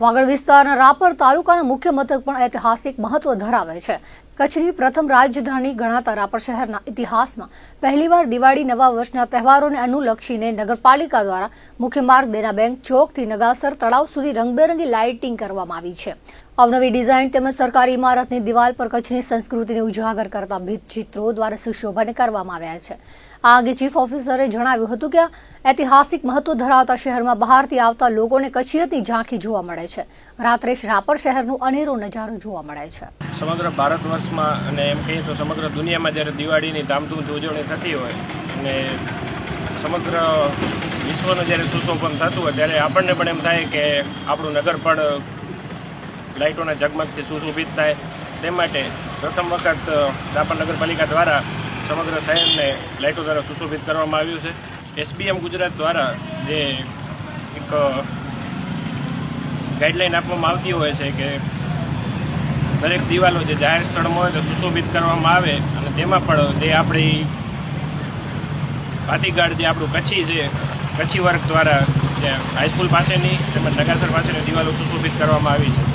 વાગડ વિસ્તારના રાપર તાલુકાના મુખ્ય મથક પણ ઐતિહાસિક મહત્વ ધરાવે છે. કચ્છની પ્રથમ રાજધાની ગણાતા રાપર શહેરના ઇતિહાસમાં પહેલીવાર દિવાળી નવા વર્ષના તહેવારોને અનુલક્ષીને નગરપાલિકા દ્વારા મુખ્ય માર્ગ દેના બેંક ચોકથી નગાસર તળાવ સુધી રંગબેરંગી લાઇટિંગ કરવામાં આવી છે. અવનવી ડિઝાઇન તેમજ સરકારી ઇમારતની દિવાલ પર કચ્છની સંસ્કૃતિને ઉજાગર કરતા ભીતચિત્રો દ્વારા સુશોભન કરવામાં આવ્યા છે. આ અંગે ચીફ ઓફિસરે જણાવ્યું હતું કે ઐતિહાસિક મહત્વ ધરાવતા શહેરમાં બહારથી આવતા લોકોને કચ્છિયતની ઝાંખી જોવા મળે છે. રાત્રે રાપર શહેરનું અનેરો નજારો જોવા મળે છે. સમગ્ર ભારત વર્ષમાં અને એમ કહીએ તો સમગ્ર દુનિયામાં જ્યારે દિવાળીની ધામધૂમથી ઉજવણી થતી હોય અને સમગ્ર વિશ્વનું જ્યારે સુશોભન થતું હોય ત્યારે આપણને પણ એમ થાય કે આપણું નગર પણ લાઇટોના ઝગમગથી સુશોભિત થાય. તે માટે પ્રથમ વખત રાપર નગરપાલિકા દ્વારા સમગ્ર શહેરને લાઇટો દ્વારા સુશોભિત કરવામાં આવ્યું છે. એસબીએમ ગુજરાત દ્વારા જે એક ગાઈડલાઈન આપવામાં આવતી હોય છે કે દરેક દિવાલો જે જાહેર સ્થળમાં હોય તો સુશોભિત કરવામાં આવે અને તેમાં પણ જે આપણી પાટીગાડ જે આપણું કચ્છી છે, કચ્છી વર્ગ દ્વારા જે હાઈસ્કૂલ પાસેની તેમજ નગાસર પાસેની દિવાલો સુશોભિત કરવામાં આવી છે.